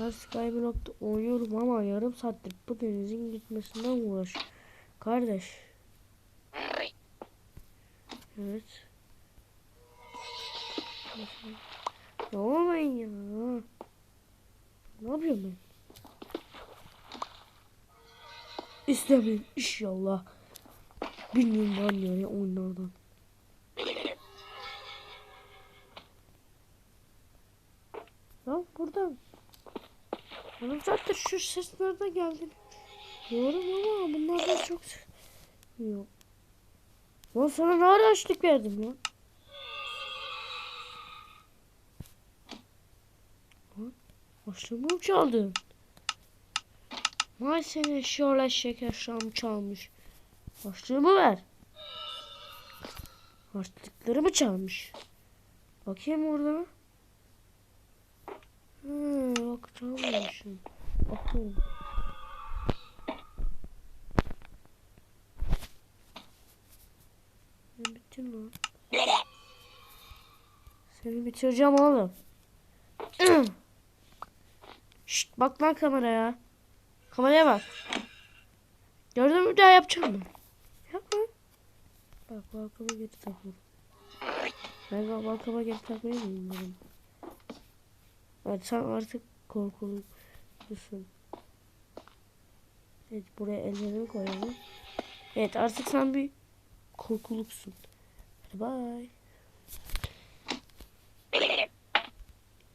Her Skyblock'ta oynuyorum ama yarım saattir bu denizin gitmesinden uğraş. Kardeş. Evet. Ne olmayın ya. Ne yapıyorum ben? İstemeyin inşallah. Bilmiyorum ben yani oyunlardan. Ya buradan. Oğlum zaten şu ses nereden geldi? Diyorum ama bunlardan çok. Yok. Ben sana ne ara açlık verdim ya? Açlığımı mı çaldın? Vay seni şöyle şeker şam çalmış. Açlığımı ver. Açlıklarımı çalmış. Bakayım orada. Ha, bak çalmamışım. Bittim lan. Seni bitireceğim oğlum. Şşt bak lan kameraya. Kameraya bak. Gördün mü daha yapacağım mı? Yapma. Bak balkama geri takıyorum. Ben bak balkama geri takmayı bilmiyorum. Evet sen artık korkulusun. Evet buraya ellerimi koyalım. Evet artık sen bir korkuluksun. Bye bye.